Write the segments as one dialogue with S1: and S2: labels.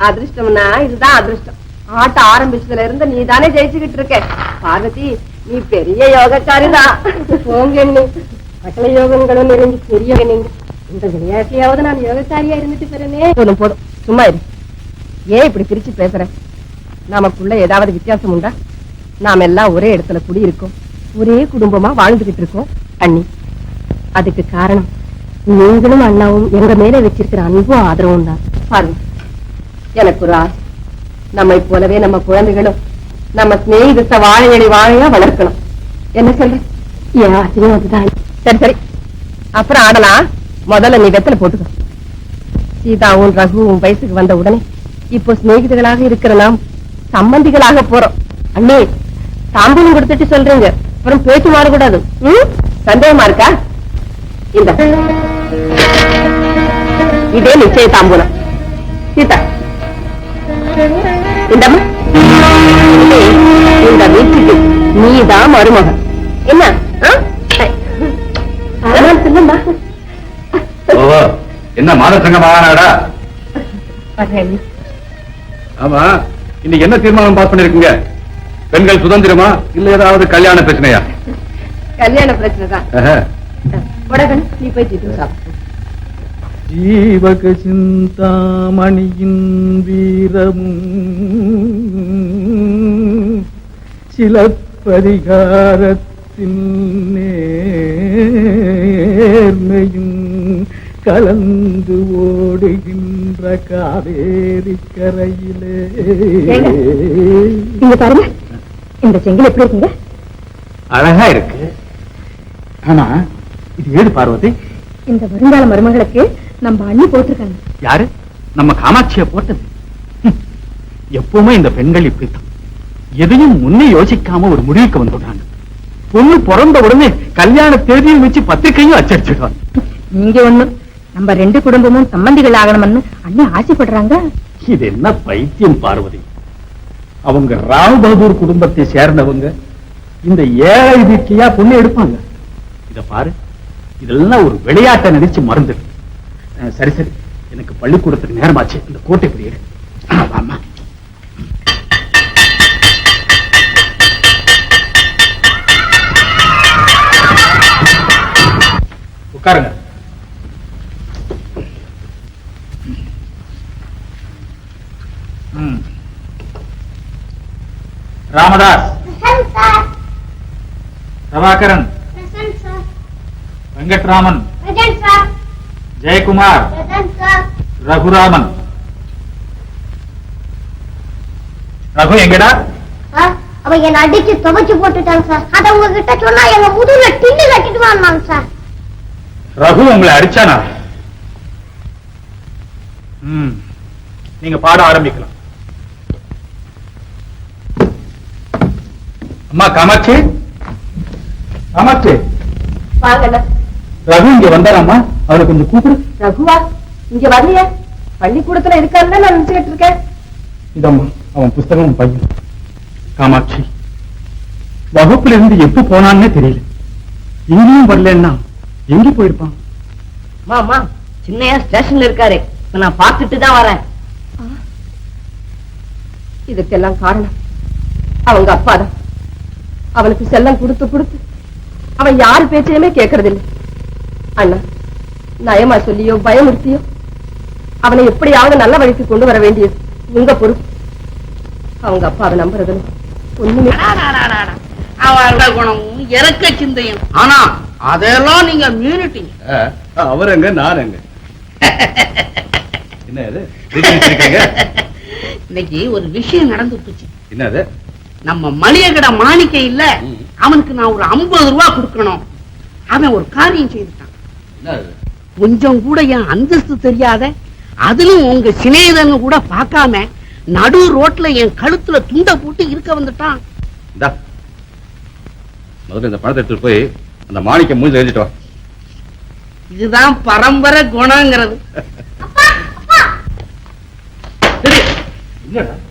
S1: அதிர்ஷ்டம்னா இதுதான் அதிர்ஷ்டம். ஆட்ட ஆரம்பிச்சதுல இருந்து நீ தானே ஜெயிச்சுக்கிட்டு இருக்க. பார்வதி நீ பெரிய யோகக்காரிதான் போங்க எண்ணி யோகங்களும் நிறைஞ்சு பெரிய நீங்க இந்த விளையாட்டுலயாவது நான் யோகக்காரியா இருந்துட்டு பெறனே போதும் போதும். சும்மா இரு. ஏன் இப்படி பிரிச்சு பேசுற? நமக்குள்ள ஏதாவது வித்தியாசம் உண்டா? நாம எல்லாம் ஒரே இடத்துல குடியிருக்கோம். ஒரே குடும்பமா வாழ்ந்துகிட்டு இருக்கோம். அண்ணி அதுக்கு காரணம் நீங்களும் அண்ணாவும் எங்க மேல வச்சிருக்கிற அன்பும் ஆதரவும் தான். பாருங்க. எனக்கு ஒரு ஆசை. நம்மை போலவே நம்ம குழந்தைகளும் நம்ம சிநேகிதத்தை வாழையடி வாழையா வளர்க்கணும். என்ன சொல்ற? என் ஆசையும் அதுதான். சரி சரி. அப்புறம் ஆடலாம் முதல்ல நீ வெத்தலை போட்டுக்க. சீதாவும் ரகுவும் வயசுக்கு வந்த உடனே இப்போ சிநேகிதர்களாக இருக்கிற நாம் சம்பந்திகளாக போறோம். அண்ணே தாம்பூலம் கொடுத்துட்டு சொல்றீங்க. அப்புறம் பேச்சு மாறக்கூடாது. சந்தேகமா இருக்கா? இந்த. இதே நிச்சய தாம்பூலம். சீதா. இந்த வீட்டுக்கு நீதான் மருமகன் என்ன?
S2: என்ன மாதசங்க மகாநாடா? ஆமா இன்னைக்கு என்ன தீர்மானம் பாஸ் பண்ணிருக்கீங்க? பெண்கள் சுதந்திரமா இல்ல ஏதாவது கல்யாண பிரச்சனையா?
S1: கல்யாண பிரச்சனை தான். நீ போய்
S3: ஜீவக சிந்தாமணியின் வீரமும் சிலப்பதிகாரத்தின் நேர்மையும் கலந்து ஓடுகின்ற காவேரி கரையிலே?
S1: இங்க பாருங்க. இந்த செங்கல் எப்படி இருக்குங்க?
S3: அழகா இருக்கு. ஆமா இது ஏது பார்வதி?
S1: இந்த வருங்கால மருமகளுக்கு நம்ம அண்ணி போட்டிருக்காங்க.
S3: யாரு? நம்ம காமாட்சிய போட்டது. எப்பவுமே இந்த பெண்கள் இப்படித்தான். எதையும் முன்னே யோசிக்காம ஒரு முடிவுக்கு வந்துடுறாங்க. பொண்ணு பிறந்த உடனே கல்யாண தேதியும் வச்சு பத்திரிக்கையும் அச்சடிச்சிடுவாங்க
S1: நீங்க ஒண்ணு நம்ம ரெண்டு குடும்பமும் சம்பந்திகள் ஆகணும்னு அண்ணி ஆசைப்படுறாங்க.
S3: இது என்ன பைத்தியம் பார்வதி? அவங்க ராவ் பகதூர் குடும்பத்தை சேர்ந்தவங்க இந்த ஏழை வீட்லயா பொண்ணு எடுப்பாங்க? இத பாரு. இதெல்லாம் ஒரு விளையாட்டை நினைச்சு மறந்துடு சரி சரி எனக்கு பள்ளிக்கூடத்துக்கு நேரமாச்சு இந்த கோட்டை பிடியிரு ஆமா உட்காருங்க. ராமதாஸ். பிரபாகரன். வெங்கட்ராமன். ஜெயக்குமார். ரகுராமன். ரகு எங்கடா?
S4: அவன் என்ன அடிச்சு துவைச்சு போட்டுட்டாங்க சார். அத உங்ககிட்ட சொன்னா எங்க முதுகுல டின்னு கட்டிட்டு வாங்க சார்.
S3: ரகு உங்களை அடிச்சானா? ம் நீங்க பாட ஆரம்பிக்கலாம். அம்மா காமாட்சி? காமாட்சி? ரகு இங்க வந்தாராம்மா? அவரை கொஞ்சம் கூப்பிடு.
S1: ரகுவா இங்க வரலையே பள்ளிக்கூடத்துல இருக்காருன்னு நான் நினைச்சுக்கிட்டு இருக்கேன்.
S3: இதம்மா அவன் புஸ்தகம் பையன். காமாட்சி வகுப்புல இருந்து எப்ப போனான்னே தெரியல. இங்கேயும் வரலன்னா எங்க போயிருப்பான்?
S1: மாமா சின்னையா ஸ்டேஷன்ல இருக்காரு. இப்ப நான் பார்த்துட்டு தான் வரேன். இதுக்கெல்லாம் காரணம் அவங்க அப்பா தான். அவனுக்கு செல்லம் கொடுத்து கொடுத்து அவன் யார் பேச்சையுமே கேட்கறதில்லை அண்ணா நயமா சொல்லியோ பயமுறுத்தியோ? அவனை எப்படியாவது நல்ல வழிக்கு கொண்டு வர வேண்டியது உங்க பொறுப்பு. அவங்க அப்பாவை நம்புறதுல ஒண்ணுமே
S5: அவரோட குணமும் இறக்க சிந்தையும். ஆனா அதெல்லாம் நீங்க மீறிட்டீங்க.
S2: ஆ, அவர் எங்க நான் எங்க என்ன இது திடீர்னு சிரிக்கிறீங்க?
S5: இன்னைக்கு ஒரு விஷயம் நடந்து போச்சு.
S2: என்ன அது?
S5: நம்ம மளிகை கடை மாணிக்க இல்ல. அவனுக்கு நான் ஒரு ஐம்பது ரூபா கொடுக்கணும். அவன் ஒரு காரியம் செய்துட்டான்.
S2: அது?
S5: கொஞ்சம் கூட என் அந்தஸ்து தெரியாத அதிலும் உங்க சிநேகிதன்னு கூட பார்க்காம நடு ரோட்ல என் கழுத்துல துண்டை போட்டு இருக்க வந்துட்டான்.
S2: இந்தா. முதல்ல இந்த பணத்தை எடுத்துட்டு போய் அந்த மாணிக்க மூஞ்சி எழுதிட்டு வா.
S5: இதுதான் பரம்பரை குணங்கிறது.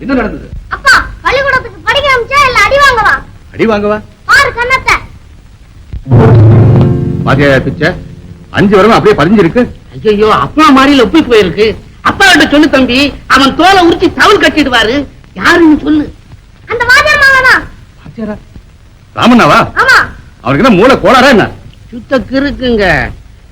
S2: என்ன நடந்தது?
S4: அப்பா பள்ளிக்கூடத்துக்கு படிக்க அமிச்சா இல்ல அடி வாங்கவா?
S2: அடி வாங்கவா?
S4: ஆறு கண்ணத்தை
S2: பாத்தியா பிச்சை அஞ்சு வருடம் அப்படியே பதிஞ்சிருக்கு.
S5: ஐயோ அப்பா மாதிரி ஒப்பி போயிருக்கு. அப்பா அப்பாட்ட சொல்லு தம்பி அவன் தோலை உரிச்சு தவல் கட்டிடுவாரு. யாருன்னு சொல்லு.
S4: அந்த வாத்தியார் மாமா
S2: ராமண்ணாவா?
S4: ஆமா.
S2: அவனுக்கு என்ன மூளை கோளாரா என்ன?
S5: சுத்த கிறுக்குங்க.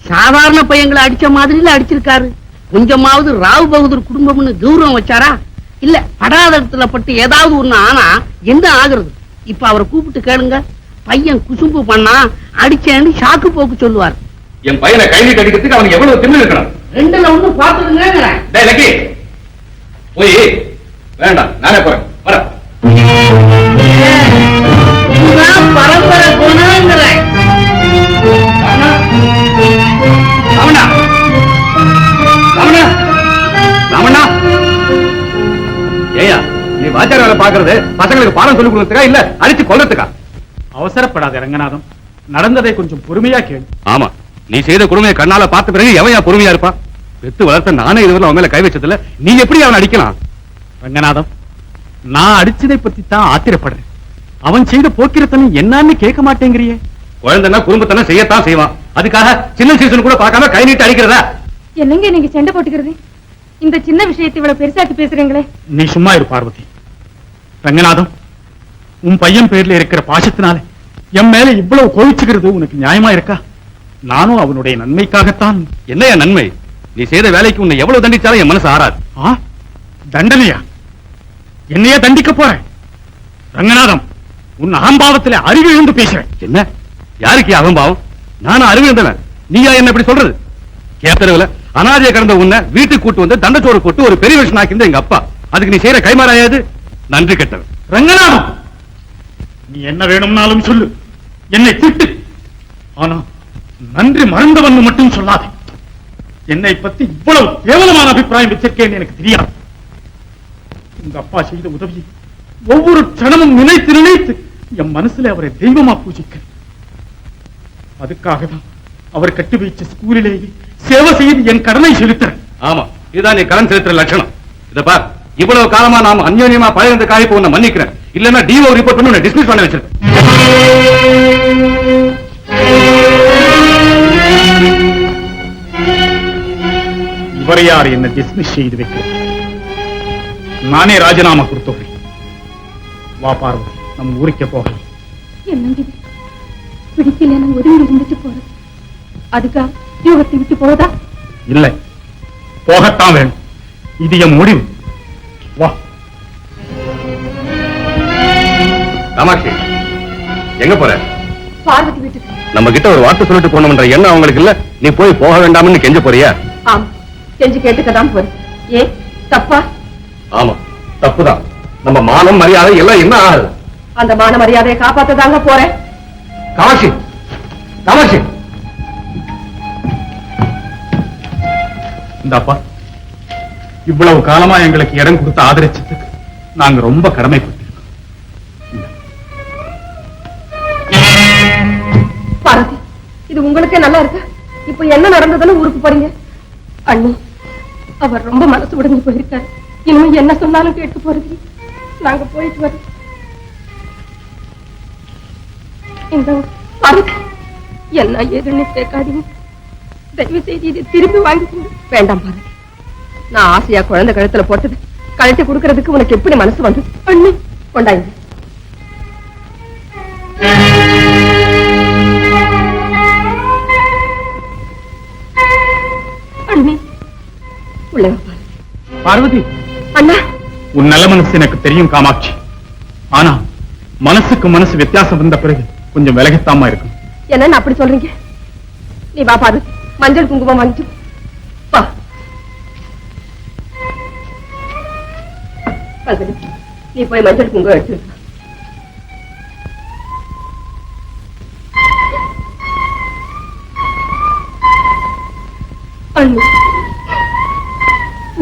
S5: சாதாரண பையங்களை அடிச்ச மாதிரில அடிச்சிருக்காரு. கொஞ்சமாவது ராவ் பகதூர் குடும்பம்னு கௌரவம் வச்சாரா? இல்ல படாத இடத்துல பட்டு ஏதாவது ஒண்ணு ஆனா என்ன ஆகுறது? இப்ப அவரை கூப்பிட்டு கேளுங்க. பையன் குசும்பு பண்ணா அடிச்சேன்னு சாக்கு போக்கு சொல்லுவார்.
S2: என் பையனை கை நீட்டி அடிக்கிறதுக்கு அவனுக்கு எவ்வளவு திமிரு இருக்கணும்?
S5: ரெண்டுல ஒண்ணு பாத்துருங்க
S2: டேய் லக்கி. போய் வேண்டாம் நானே போறேன். வரேன்
S5: பரம்பரை குணங்கிறேன்.
S2: ஏயா நீ வாத்தியார் வேலை பாக்குறது பசங்களுக்கு பாடம் சொல்லி கொடுக்கறதுக்கா இல்ல அடிச்சு கொல்றதுக்கா?
S3: அவசரப்படாத ரங்கநாதம். நடந்ததை கொஞ்சம் பொறுமையா கேளு.
S2: ஆமா. நீ செய்த கொடுமையை கண்ணால பார்த்த பிறகு ஏன் பொறுமையா இருப்பான் பெத்து வளர்த்த நானே இதுவரை அவன் மேல கை வச்சதில்ல. நீ எப்படி அவன் அடிக்கலாம்?
S3: ரங்கநாதம் நான் அடிச்சதை பத்தி தான் ஆத்திரப்படுறேன். அவன் செய்த போக்கிரத்தனம் என்னன்னு கேட்க மாட்டேங்கிறியே.
S2: குழந்தைன்னா குடும்பத்தனை செய்யத்தான் செய்வான் அதுக்காக சின்ன சீசன் கூட பார்க்காம கை நீட்டி அடிக்கிறதா?
S1: என்னங்க நீங்க சண்டை போட்டுக்கிறது? இந்த சின்ன விஷயத்தை இவ்வளவு பெருசாக்கி பேசுறீங்களே.
S3: நீ சும்மா இரு பார்வதி. ரங்கநாதம் உன் பையன் பேர்ல இருக்கிற பாசத்தினால என் மேல இவ்வளவு கோவிச்சுக்கிறது உனக்கு நியாயமா இருக்கா? நானும் அவனுடைய நன்மைக்காகத்தான்.
S2: என்னையா நன்மை? நீ செய்த வேலைக்கு உன்னை எவ்வளவு தண்டிச்சாலும் என் மனசு ஆறாது.
S3: ஆ? தண்டனையா? என்னையே தண்டிக்க போறேன். ரங்கநாதம் உன் அகம்பாவத்திலே அறிவு இழந்து பேசுறேன்
S2: என்ன? யாருக்கு அகம்பாவம்? நானும் அறிவிந்தவன் நீயா என்ன இப்படி சொல்றது? கேத்தரவுல அனாதைய கடந்த உன்னை வீட்டுக்கு கூட்டு வந்து தண்டச்சோறு போட்டு ஒரு பெரிய விஷயம் ஆக்கியிருந்த எங்க அப்பா. அதுக்கு நீ செய்யற கைமாறாயாது நன்றி கெட்டவன்.
S3: ரங்கநாதம் நீ என்ன வேணும்னாலும் சொல்லு. என்னை திட்டு. ஆனா நன்றி மறந்தவன் மட்டும் சொல்லாதே. என்னை பத்தி இவ்வளவு கேவலமான அபிப்பிராயம் வச்சிருக்கேன் எனக்கு தெரியாது. உங்க அப்பா செய்த உதவியை ஒவ்வொரு கணமும் நினைத்து நினைத்து என் மனசுல அவரை தெய்வமா பூஜிக்கிறேன் அதுக்காக தான் அவர் கட்டி வைச்ச ஸ்கூலிலேயே சேவை செய்து என் கடனை செலுத்துறேன்.
S2: ஆமா இதுதான் நீ கடன் செலுத்துற லட்சணம். இத பார் இவ்வளவு காலமா நாம் அந்யோன்யமா பழகிறதுக்காக இப்ப உன்னை மன்னிக்கிறேன். இல்லைன்னா டிஓ ரிப்போர்ட் பண்ணி உன்னை டிஸ்மிஸ் பண்ண வச்சிருக்கேன்.
S3: இவரை யார் என்ன டிஸ்மிஸ் செய்து வைக்கிறது நானே ராஜினாமா கொடுத்தோம். வா பார்வதி நம் ஊருக்கே போகலாம்.
S1: என்னங்க பிடிக்கலன்னு ஒதுங்கி இருந்துட்டு போறது அதுக்கா யோகத்தை விட்டு போதா
S3: இல்லை. போகத்தான் வேணும். இது என் முடிவு. வா.
S2: காமாட்சி எங்க போற?
S1: பார்வதி
S2: நம்ம கிட்ட ஒரு வார்த்தை சொல்லிட்டு போனோம்ன்ற எண்ணம் அவங்களுக்கு இல்ல. நீ போய் போக வேண்டாம்னு கெஞ்ச போறியா?
S1: ஆம். செஞ்சு கேட்டுக்கதான் போறேன். ஏ தப்பா?
S2: ஆமா. தப்புதான். நம்ம மானம் மரியாதை எல்லாம் என்ன ஆகுது?
S1: அந்த மான மரியாதையை காப்பாத்ததாங்க போறேன்.
S2: காமாட்சி. காமாட்சி.
S3: இந்தாப்பா. இவ்வளவு காலமா எங்களுக்கு இடம் கொடுத்து ஆதரிச்சதுக்கு நாங்க ரொம்ப கடமைப்பட்டிருக்கோம்
S1: இது உங்களுக்கே நல்லா இருக்கு. இப்ப என்ன நடந்ததுன்னு ஊருக்கு போறீங்க? அண்ணி அவர் ரொம்ப மனசு உடஞ்சு போயிருக்காரு. இனிமே என்ன சொன்னாலும் கேட்டு போறது நாங்க போயிட்டு வரோம். இந்த என்ன ஏதுன்னு கேட்காதீங்க. தயவு செய்து இதை திரும்பி வாங்கிக்கோங்க. வேண்டாம் பாரு நான் ஆசையா குழந்தை கழுத்துல போட்டது கழட்டி கொடுக்கறதுக்கு உனக்கு எப்படி மனசு வந்தது? அண்ணி கொண்டாங்க பார்வதி.
S3: பார்வதி
S1: அண்ணா.
S3: உன் நல்ல மனசு எனக்கு தெரியும் காமாட்சி. ஆனா மனசுக்கு மனசு வித்தியாசம் வந்த பிறகு கொஞ்சம் விலகத்தாமா இருக்கும்
S1: என்னன்னு அப்படி சொல்றீங்க? நீ வா பாரு மஞ்சள் குங்குமம் வாங்கிட்டு வா. நீ போய் மஞ்சள் குங்குமம் எடுத்து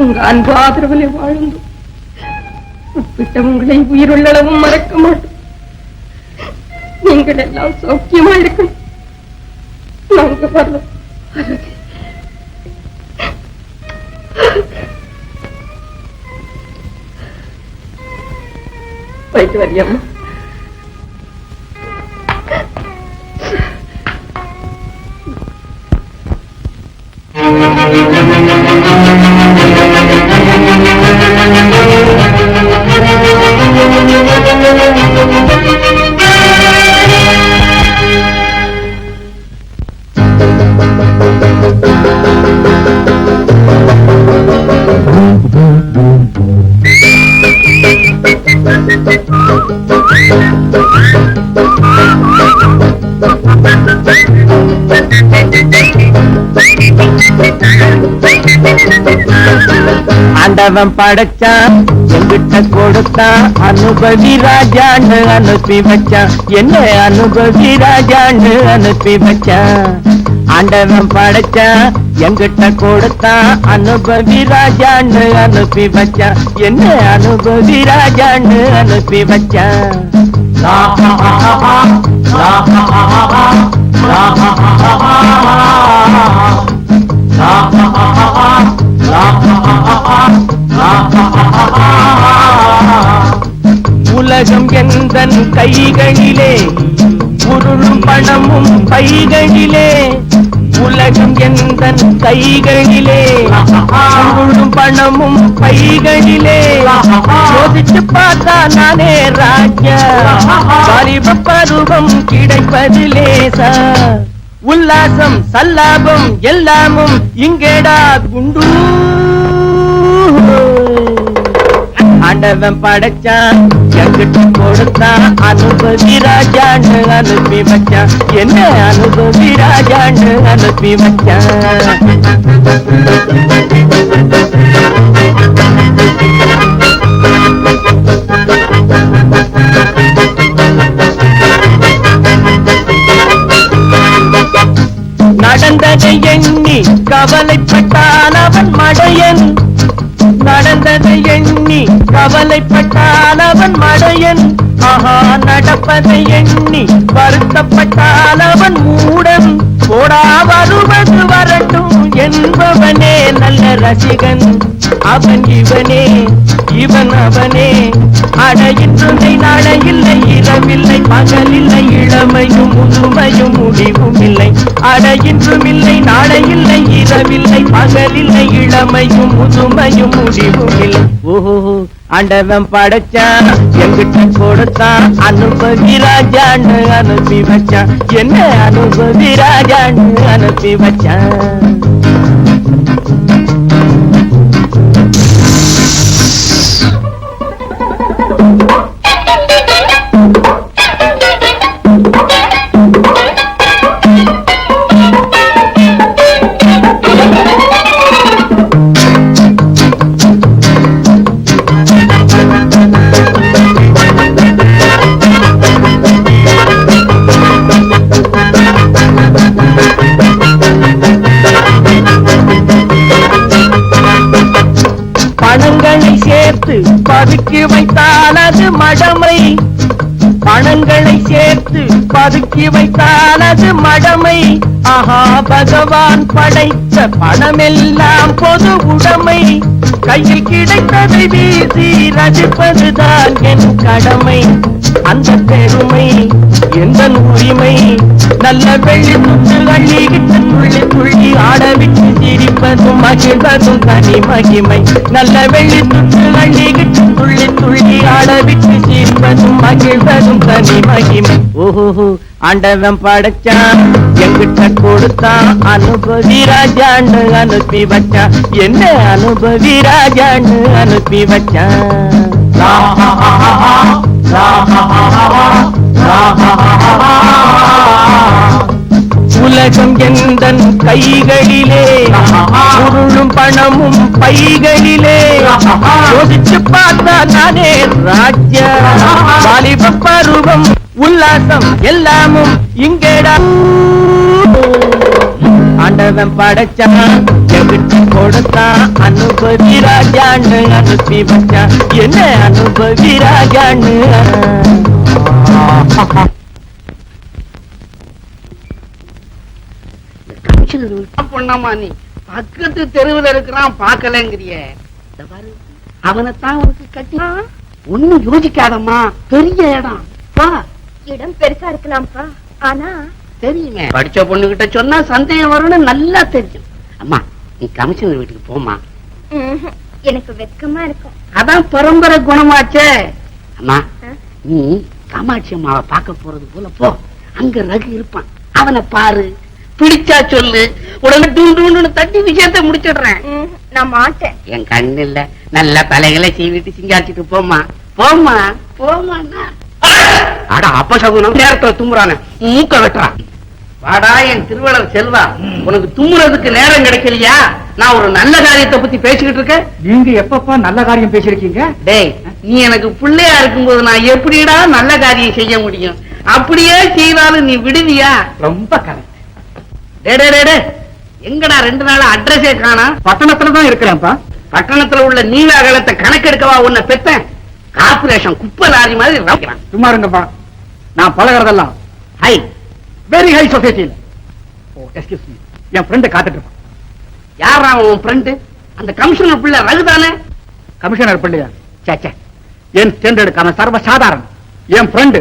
S1: உங்க அன்பு ஆதரவிலே வாழ்ந்து உப்பிட்ட உங்களை உயிருள்ளளவும் மறக்க மாட்டோம். நீங்கள் எல்லாம் சௌக்கியமா இருக்கணும் நாங்க வரலாம் போயிட்டு வரியாம்மா
S6: ஆண்டவன் படைச்சான் எங்கிட்ட கொடுத்தான் அனுபவி ராஜான்னு அனுப்பி வச்சான் என்ன அனுபவி ராஜான்னு அனுப்பி வச்சான் ஆண்டவன் படைச்சான் எங்கிட்ட கொடுத்தான் அனுபவி ராஜான்னு அனுப்பி வச்சான் என்ன அனுபவி ராஜான்னு அனுப்பி வச்சான் லா ஹா ஹா ஹா உலகம் எந்தன் கைகளிலே? உருளும் பணமும் பைகளிலே. உலகம் எந்தன் கைகளிலே? உருளும் பணமும் பைகளிலே. யோசிச்சு பார்த்தா நானே ராஜா. வாலிப பருவம் கிடைப்பதிலே சார். உல்லாசம் சல்லாபம் எல்லாமும் இங்கேடா குண்டு. ஆண்டவன் படைச்சான் எங்கிட்ட கொடுத்தான் அனுபவி ராஜான்னு அனுப்பி வச்சான் என்ன அனுபவி ராஜான்னு அனுப்பி வச்சான் நடந்ததை எண்ணி கவலைப்பட்டான் அவன் மடையன். நடப்பதை எண்ணி கவலைப்பட்டால் அவன் மடையன். ஆஹா நடப்பதை எண்ணி வருத்தப்பட்டால் அவன் மூடன். போடா வருவது வரட்டும் என்பவனே நல்ல ரசிகன். அவன் இவனே இவன் அவனே. அட இன்றுமை நாளை இரவில்லை பகலில்லை இளமையும் முதுமையும் முடிவும் இல்லை அட இன்றும் இல்லை இரவில்லை பகலில்லை இளமையும் முதுமையும் முடிவும் இல்லை ஓஹோ ஆண்டவன் படைச்சான் எங்கிட்ட கொடுத்தான் அனுபவி ராஜான்னு அனுப்பி வச்சான் என்ன அனுபவி ராஜான்னு அனுப்பி வச்சான் சேர்த்து பதுக்கி வைத்தால் அது மடமை. பணங்களை சேர்த்து பதுக்கி வைத்தால் அது மடமை. ஆஹா பகவான் படைத்த பணமெல்லாம் பொது உடைமை. கையில் கிடைத்ததை வீசி ரசிப்பதுதான் என் கடமை. அந்த பெருமை எந்த உரிமை? நல்ல வெள்ளி துண்டு அள்ளிக்கிட்டு துள்ளி துள்ளி ஆடவிட்டு சிரிப்பதும் மகிழ்வதும் தனி மகிமை. நல்ல வெள்ளி துண்டு அள்ளிக்கிட்டு துள்ளி துள்ளி ஆடவிட்டு சிரிப்பதும் மகிழ்வதும் தனி மகிமை. ஓஹோ ஆண்டவன் படைச்சான் எங்கிட்ட கொடுத்தான் அனுபவி ராஜான்னு அனுப்பி வச்சான் என்ன அனுபவி ராஜான்னு அனுப்பி வச்சான் உலகம் எந்தன் கைகளிலே? பொருளும் பணமும் பைகளிலே. யோசிச்சு பார்த்தா நானே ராஜ்ய. வாலிப பருவம் உல்லாசம் எல்லாமும் இங்கேடா. ஆண்டவன் படைச்சான் எங்கிட்ட கொடுத்தான் அனுபவி ராஜான்னு அனுப்பி வச்சான் என்ன அனுபவி ராஜான்னு?
S5: பொண்ணாமா நீ? பக்கத்து தெருவுல இருக்கிறான் பாக்கலங்கிறிய அவனைத்தான் உனக்கு கட்டினா? ஒண்ணும் யோசிக்காதம்மா பெரிய இடம்.
S4: இடம் பெருசா இருக்கலாம்ப்பா. ஆனா
S5: தெரியுமே படிச்ச பொண்ணு கிட்ட சொன்னா சந்தேகம் வரும்னு நல்லா தெரியும். அம்மா நீ கமிஷனர் வீட்டுக்கு போமா.
S4: எனக்கு வெக்கமா இருக்கும்.
S5: அதான் பரம்பரை குணமாச்சே. அம்மா? நீ காமாட்சி அம்மாவை பார்க்க போறது போல போ. அங்க ரகு இருப்பான். அவனை பாரு. பிடிச்சா சொல்லு. உடனே டூண்டு தட்டி விஷயத்த முடிச்சிடுறேன்.
S4: நான் மாட்டேன்.
S5: என் கண்ணு இல்ல நல்ல தலைகளை சீவிட்டு சிங்காச்சிட்டு போமா போம்மா. போம்மா அட அப்ப சகுனம். நேரத்துல தும்புறானே மூக்க வெட்டுறான் வாடா என் திருவள்ளுவர் செல்வா. உனக்கு தும்முறதுக்கு நேரம் கிடைக்கலையா? நான் ஒரு நல்ல காரியத்தை பத்தி பேசிக்கிட்டு இருக்கேன்.
S7: நீங்க எப்பப்பா நல்ல காரியம் பேசிருக்கீங்க
S5: டேய் நீ எனக்கு பிள்ளையா இருக்கும்போது நான் எப்படிடா நல்ல காரியம் செய்ய முடியும்? அப்படியே செய்தாலும் நீ விடுவியா?
S7: ரொம்ப கரெக்ட்.
S5: எங்கடா ரெண்டு நாளா அட்ரஸே காணா?
S7: பட்டணத்துல தான் இருக்கிறேன்ப்பா.
S5: பட்டணத்துல உள்ள நீல அகலத்தை கணக்கெடுக்கவா உன்னை பெத்தேன்? கார்பரேஷன் குப்பை லாரி மாதிரி.
S7: சும்மா இருங்கப்பா. நான் பழகிறதெல்லாம்
S5: ஹை
S7: வெரி ஹை சொசைட்டியில் ஓ எஸ்கியூஸ் மீ என் ஃப்ரெண்டை காத்துட்டு இருப்பான்
S5: யாரா உன் ஃப்ரெண்டு அந்த கமிஷனர் பிள்ளை ரகுதானே
S7: கமிஷனர் பிள்ளையா? சேச்சே என் ஸ்டாண்டர்டுக்கு அவன் சர்வ சாதாரண என் friend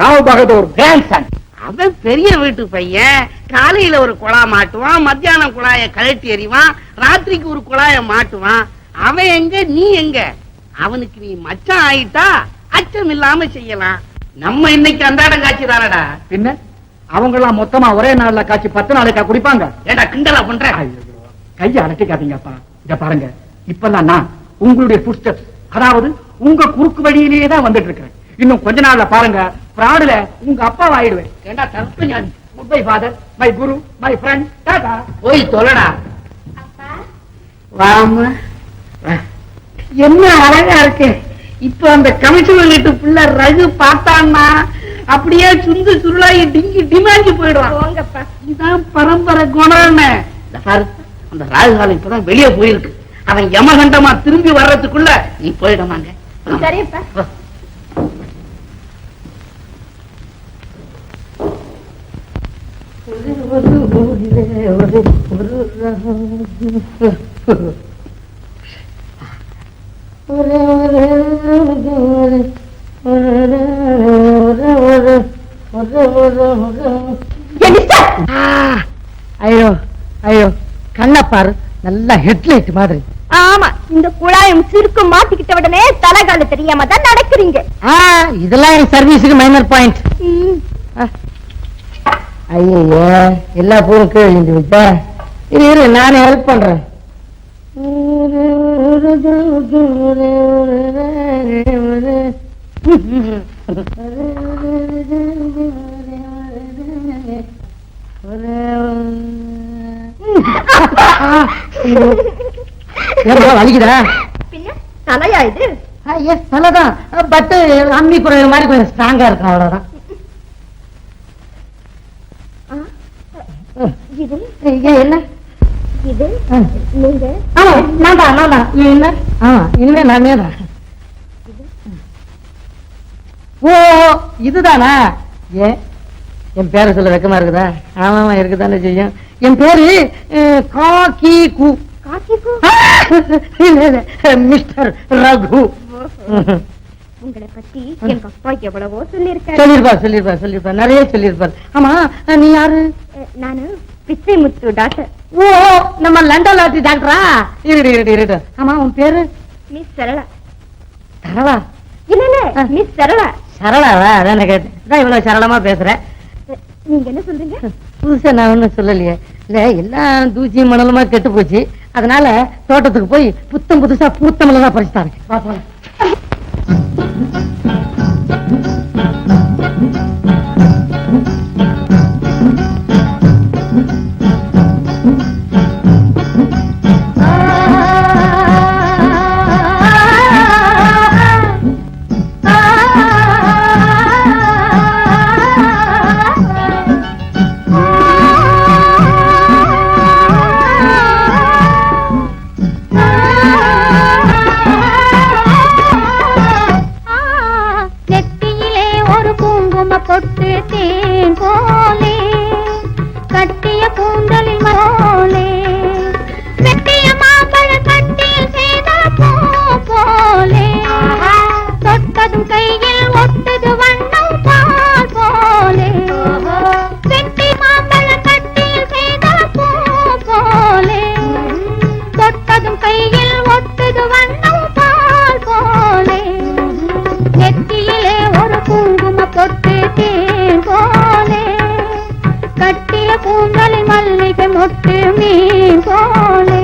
S7: Rao Bahadur grandson
S5: அவன் பெரிய வீட்டு பையன். காலையில ஒரு குழா மாட்டுவான் மத்தியானம் குழாய கழட்டி எறிவான் ராத்திரிக்கு ஒரு குழாய மாட்டுவான். அவன் எங்க நீ எங்க? அவனுக்கு நீ மச்சான் ஆயிட்டா அச்சம் இல்லாம செய்யலாம். நம்ம இன்னைக்கு அன்றாடம் காட்சி தானடா
S7: பின்ன? அவங்கெல்லாம் மொத்தமா ஒரே நாள்ல காய்ச்சி பத்து நாளைக்கா குடிப்பாங்க?
S5: ஏண்டா கிண்டலா பண்ற?
S7: கையை அலட்டிக்காதீங்கப்பா. இத பாருங்க இப்பெல்லாம் நான் உங்களுடைய ஃபுட் அதாவது உங்க குறுக்கு வழியிலேயே தான் வந்துட்டு இருக்கிறேன். இன்னும் கொஞ்ச நாள்ல பாருங்க பிராடுல உங்க அப்பா ஆயிடுவேன்.
S5: ஏண்டா தப்பு ஞானி.
S7: Good bye father my guru my friend tata
S5: போய் தொலைடா வாமா. என்ன அழகா இருக்கு. இப்ப அந்த கமிஷனர் வீட்டு பிள்ளை ரகு பார்த்தான்னா அப்படியே சுந்து சுருளாயி டிங்கி டிமாங்கி போயிடுவான். இதான் பரம்பரை குணம்னு அந்த ராகுகாலம் இப்பதான் வெளியே போயிருக்கு. அவன் யமகண்டமா திரும்பி வர்றதுக்குள்ள நீ போயிடமாங்க.
S8: ஐயோ ஐயோ கண்ணை பாரு. நல்ல ஹெட்லைட் மாதிரி.
S9: ஆமா இந்த குழாயம் சிறுக்கு மாட்டிக்கிட்ட உடனே தலைகால தெரியாம தான் நடக்கிறீங்க.
S8: இதெல்லாம் என் சர்வீஸுக்கு மைனர் பாயிண்ட். ஐயோ எல்லா பூரும் கீழே விழுந்து விட்டா? இரு இரு நானே ஹெல்ப் பண்றேன். வலிக்குதா?
S9: தலையா இது?
S8: தலைதான். பட் அம்மி குறையிற மாதிரி கொஞ்சம் ஸ்ட்ராங்கா இருக்கும் அவ்வளவுதான்.
S9: இது
S8: ஏன் என்ன?
S9: இது
S8: ஆ.
S9: நீங்க?
S8: ஆமா நான் தான் நான் தான் நீ என்ன? ஆமா இனிமே நானே தான். ஓ இதுதானா? ஏன் என் பேரை சொல்ல வெக்கமா இருக்குதா? ஆமா ஆமா இருக்குதானே செய்யும். என் பேரு காக்கி கு. இல்ல, இல்ல, மிஸ்டர் ரகு.
S9: உங்களை பத்தி எங்க அப்பா எவ்வளவோ சொல்லியிருக்காரு.
S8: சொல்லிருப்பார் சொல்லிருப்பார் சொல்லிருப்பார் நிறைய சொல்லிருப்பார் ஆமா நீ யாரு?
S9: நானு பிச்சை முத்து டாக்டர்.
S8: ஓ நம்ம லண்டன் லாட்ரி டாக்டரா? இருடு இருடு இருடு. ஆமா உன் பேரு?
S9: மிஸ் சரளா.
S8: சரளா?
S9: இல்ல இல்ல. மிஸ் சரளா.
S8: சரளாவா? அதான் கேட்டேன். இதான் இவ்வளவு சரளமா பேசுறேன்
S9: நீங்க என்ன சொல்றீங்க?
S8: புதுசா நான் ஒண்ணும் சொல்லலையே. இல்ல எல்லாம் தூசி மணலுமா கெட்டு போச்சு. அதனால தோட்டத்துக்கு போய் புத்தம் புதுசா பூத்தமல தான் பறிச்சு தரேன்
S10: மொட்டு மீன் போலே.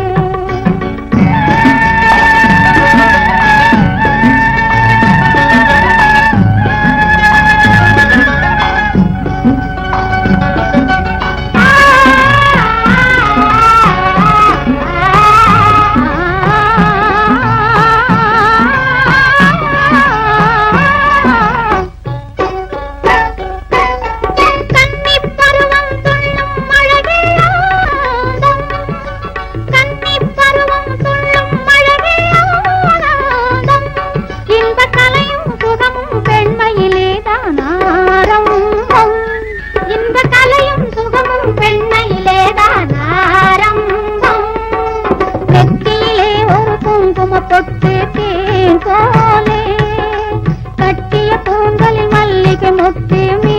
S10: भक्त में